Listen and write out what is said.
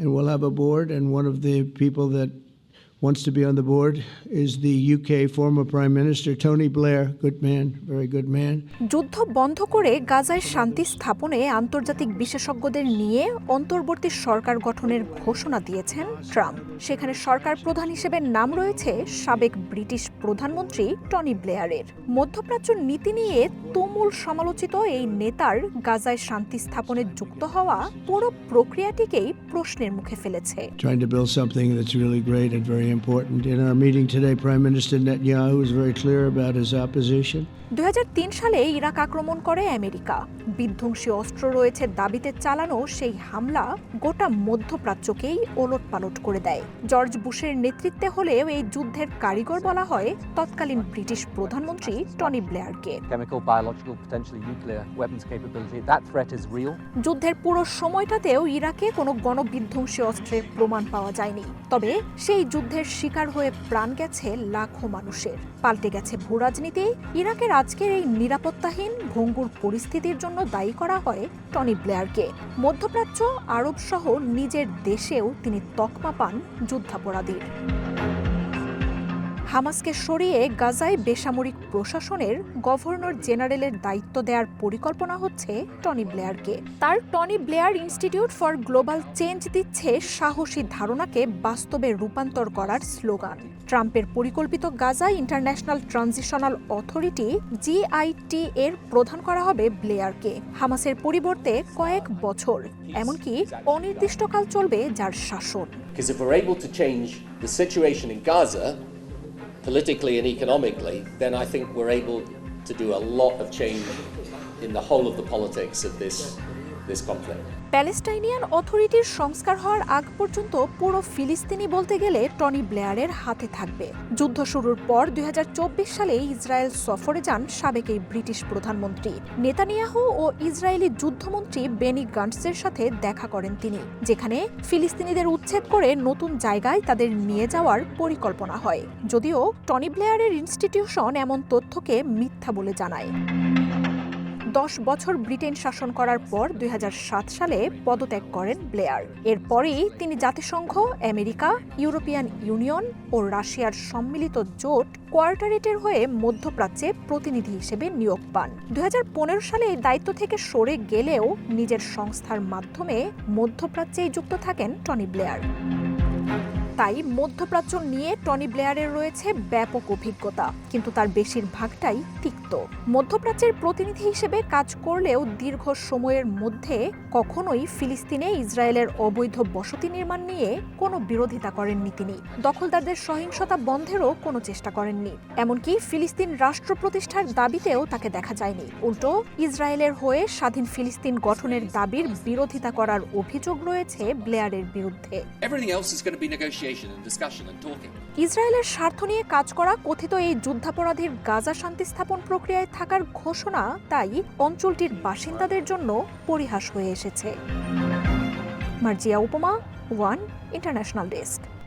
and we'll have a board. And one of the people that wants to be on the board is the UK former Prime Minister Tony Blair. Good man, very good man. যুদ্ধ বন্ধ করে গাজায় শান্তি স্থাপনে আন্তর্জাতিক বিশেষজ্ঞদের নিয়ে অন্তর্বর্তী সরকার গঠনের ঘোষণা দিয়েছেন ট্রাম্প সেখানে সরকার প্রধান হিসেবে নাম রয়েছে সাবেক ব্রিটিশ প্রধানমন্ত্রী টনি ব্লেয়ারের মধ্যপ্রাচ্য নীতি নিয়ে তুমুল সমালোচিত এই নেতার গাজায় শান্তি স্থাপনে যুক্ত হওয়া পুরো প্রক্রিয়াটিকেই প্রশ্নের মুখে ফেলেছে Trying to build something that's really great and very important. In our meeting today, Prime Minister Netanyahu was very clear about his opposition. দু সালে ইরাক আক্রমণ করে আমেরিকা বিধ্বংসী অস্ত্র রয়েছে দাবিতে চালানো সেই হামলা গোটা মধ্যপ্রাচ্যকেই ওলট পালট করে দেয় জর্জ বুশের নেতৃত্বে হলেও এই যুদ্ধের কারিগর বলা হয় তৎকালীন ব্রিটিশ প্রধানমন্ত্রী টনি ব্লেয়ারকে chemical, biological, potentially nuclear weapons capability. That threat is real. যুদ্ধের পুরো সময়টাতেও ইরাকে কোনো গণবিধ্বংসী অস্ত্রের প্রমাণ পাওয়া যায়নি তবে সেই যুদ্ধের শিকার হয়ে প্রাণ গেছে লাখো মানুষের। পাল্টে গেছে ভূরাজনীতি ইরাকের আজকের এই নিরাপত্তাহীন ভঙ্গুর পরিস্থিতির জন্য দায়ী করা হয় টনি ব্লেয়ারকে। মধ্যপ্রাচ্য আরব সহ নিজের দেশেও তিনি তকমা পান যুদ্ধাপরাধীর। হামাসকে সরিয়ে গাজায় বেসামরিক প্রশাসনের গভর্নর জেনারেলের দায়িত্ব দেওয়ার পরিকল্পনা হচ্ছে টনি ব্লেয়ারকে। তার Tony Blair Institute for Global Change দিচ্ছে সাহসী ধারণাকে বাস্তবে রূপান্তর করার স্লোগান। ট্রাম্পের পরিকল্পিত Gaza International Transitional Authority GIT এর প্রধান করা হবে ব্লেয়ারকে। হামাসের পরিবর্তে কয়েক বছর, এমনকি অনির্দিষ্টকাল চলবে যার শাসন। Politically and economically, then I think we're able to do a lot of change in the whole of the politics of this, this conflict. Palestinian অথরিটির সংস্কার হওয়ার আগ পর্যন্ত পুরো ফিলিস্তিনি বলতে গেলে টনি ব্লেয়ারের হাতে থাকবে। যুদ্ধ শুরুর পর দুই হাজার চব্বিশ সালে ইসরায়েল সফরে যান সাবেক এই ব্রিটিশ প্রধানমন্ত্রী। নেতানিয়াহু ও ইসরায়েলি যুদ্ধমন্ত্রী বেনি গান্টসের সাথে দেখা করেন তিনি, যেখানে ফিলিস্তিনিদের উচ্ছেদ করে নতুন জায়গায় তাদের নিয়ে যাওয়ার পরিকল্পনা হয়। যদিও টনি ব্লেয়ারের ইনস্টিটিউশন এমন তথ্যকে মিথ্যা বলে জানায়। দশ বছর ব্রিটেন শাসন করার পর দু হাজার সাত সালে পদত্যাগ করেন ব্লেয়ার। এরপরেই তিনি জাতিসংঘ, আমেরিকা, ইউরোপিয়ান ইউনিয়ন ও রাশিয়ার সম্মিলিত জোট কোয়ার্টারেটের হয়ে মধ্যপ্রাচ্যে প্রতিনিধি হিসেবে নিয়োগ পান। দুই হাজার পনেরো সালে এই দায়িত্ব থেকে সরে গেলেও নিজের সংস্থার মাধ্যমে মধ্যপ্রাচ্যেই যুক্ত থাকেন টনি ব্লেয়ার। তাই মধ্যপ্রাচ্য নিয়ে টনি ব্লেয়ারের রয়েছে ব্যাপক অভিজ্ঞতা, কিন্তু তার বেশিরভাগটাই তিক্ত। মধ্যপ্রাচ্যের প্রতিনিধি হিসেবে কাজ করলেও দীর্ঘ সময়ের মধ্যে কখনোই ফিলিস্তিনে ইসরায়েলের অবৈধ বসতি নির্মাণ নিয়ে কোনো বিরোধিতা করেননি তিনি। দখলদারদের সহিংসতা বন্ধেরও কোনো চেষ্টা করেননি। এমনকি ফিলিস্তিন রাষ্ট্র প্রতিষ্ঠার দাবিতেও তাকে দেখা যায়নি। উল্টো, ইসরায়েলের হয়ে স্বাধীন ফিলিস্তিন গঠনের দাবির বিরোধিতা করার অভিযোগ রয়েছে ব্লেয়ারের বিরুদ্ধে। ইসরায়েলের স্বার্থ নিয়ে কাজ করা কথিত এই যুদ্ধাপরাধীর গাজা শান্তি স্থাপন প্রক্রিয়ায় থাকার ঘোষণা তাই অঞ্চলটির বাসিন্দাদের জন্য পরিহাস হয়ে এসেছে। মার্জিয়া উপমা, ওয়ান ইন্টারন্যাশনাল ডেস্ক।